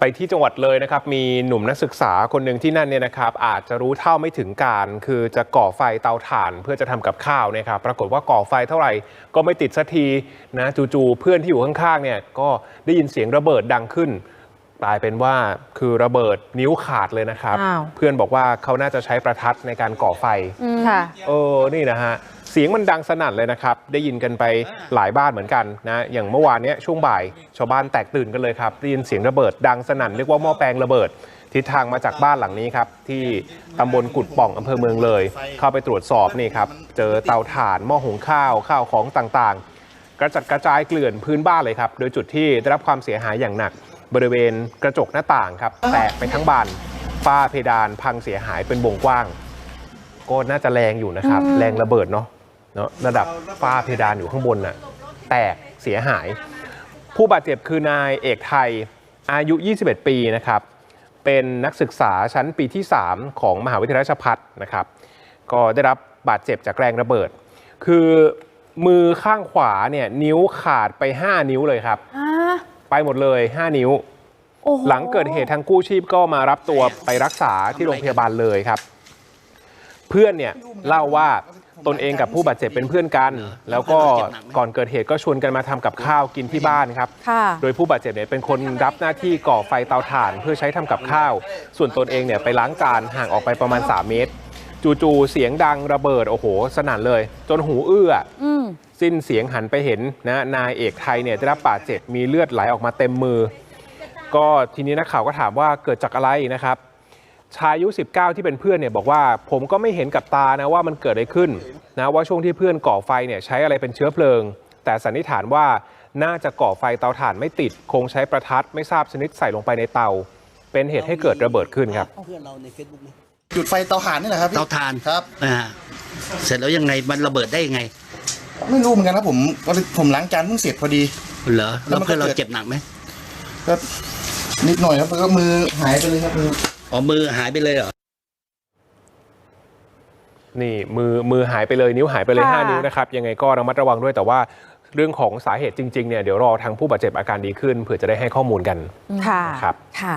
ไปที่จังหวัดเลยนะครับ มีหนุ่มนักศึกษาคนหนึ่งที่นั่นเนี่ยนะครับ อาจจะรู้เท่าไม่ถึงการ คือจะก่อไฟเตาถ่านเพื่อจะทำกับข้าวเนี่ยครับ ปรากฏว่าก่อไฟเท่าไหร่ก็ไม่ติดสักทีนะ จู่ๆเพื่อนที่อยู่ข้างๆเนี่ยก็ได้ยินเสียงระเบิดดังขึ้น กลายเป็นว่าคือระเบิดนิ้วขาดเลยนะครับ อ้าว เพื่อนบอกว่าเขาน่าจะใช้ประทัดในการก่อไฟ ค่ะ เออ นี่นะฮะ เสียงมันดังสนั่นเลยนะครับ ได้ยินกันไปหลายบ้านเหมือนกันนะ อย่างเมื่อวานเนี้ยช่วงบ่าย ชาวบ้านแตกตื่นกันเลยครับ ได้ยินเสียงระเบิดดังสนั่น เรียกว่าหม้อแปลงระเบิด ทิศทางมาจากบ้านหลังนี้ครับ ที่ตำบลกุดป่องอำเภอเมืองเลย เข้าไปตรวจสอบนี่ครับ เจอเตาถ่านหม้อหุงข้าว ข้าวของต่างๆ กระจัดกระจายเกลื่อนพื้นบ้านเลยครับ โดยจุดที่ได้รับความเสียหายอย่างหนัก บริเวณกระจกหน้าต่างครับ แตกไปทั้งบานฝ้าเพดานพังเสียหายเป็นวงกว้าง ก็น่าจะแรงอยู่นะครับ แรงระเบิดเนาะเนาะระดับฝ้าเพดานอยู่ข้างบนน่ะแตกเสียหาย ผู้บาดเจ็บคือนายเอกไทยอายุ 21 ปีนะครับ เป็นนักศึกษาชั้นปีที่ 3 ของมหาวิทยาลัยราชภัฏนะครับ ก็ได้รับบาดเจ็บจากแรงระเบิด คือมือข้างขวาเนี่ยนิ้วขาดไป 5 นิ้วเลยครับ ไปหมดเลย 5 นิ้วโอ้โหหลังเกิดเหตุทางกู้ชีพก็มารับตัวไปรักษาที่โรงพยาบาลเลยครับ เพื่อนเนี่ยเล่าว่าตนเองกับผู้บาดเจ็บเป็นเพื่อนกัน แล้วก็ก่อนเกิดเหตุก็ชวนกันมาทำกับข้าวกินที่บ้านครับค่ะโดยผู้บาดเจ็บเนี่ยเป็นคนรับหน้าที่ก่อไฟเตาถ่าน เพื่อใช้ทำกับข้าว ส่วนตนเองเนี่ยไปล้างจานห่างออกไปประมาณ 3 เมตร จู่ๆเสียงดังระเบิดโอ้โห สนั่นเลย จนหูอื้ออืม สิ้นเสียงหันไปเห็นนะนายเอกไทยเนี่ยได้รับบาดเจ็บมีเลือดไหลออกมาเต็มมือ ก็ทีนี้นักข่าวก็ถามว่าเกิดจากอะไรนะครับ ชายอายุ 19 ที่เป็นเพื่อนเนี่ยบอกว่าผมก็ไม่เห็นกับตานะว่ามันเกิดอะไรขึ้นนะว่าช่วงที่เพื่อนก่อไฟเนี่ยใช้อะไรเป็นเชื้อเพลิง แต่สันนิษฐานว่าน่าจะก่อไฟเตาถ่านไม่ติด คงใช้ประทัดไม่ทราบชนิดใส่ลงไปในเตา เป็นเหตุให้เกิดระเบิดขึ้นครับ เพื่อนเราในเฟซบุ๊กนี่จุดไฟเตาถ่านนี่แหละครับพี่เตาถ่านครับอ่าเสร็จแล้วยังไงมันระเบิดได้ยังไง ไม่รู้เหมือนกันนะผมผมล้างจานเพิ่งเสร็จพอดีเหรอแล้วเพื่อเราเจ็บหนักไหมก็นิดหน่อยครับก็มือหายไปเลยครับมืออ๋อมือหายไปเลยเหรอนี่มือมือหายไปเลยนิ้วหายไปเลย 5 นิ้วนะครับ ยังไงก็ระมัดระวังด้วยแต่ว่าเรื่องของสาเหตุจริงๆเนี่ยเดี๋ยวรอทางผู้บาดเจ็บอาการดีขึ้นเผื่อจะได้ให้ข้อมูลกันค่ะครับค่ะ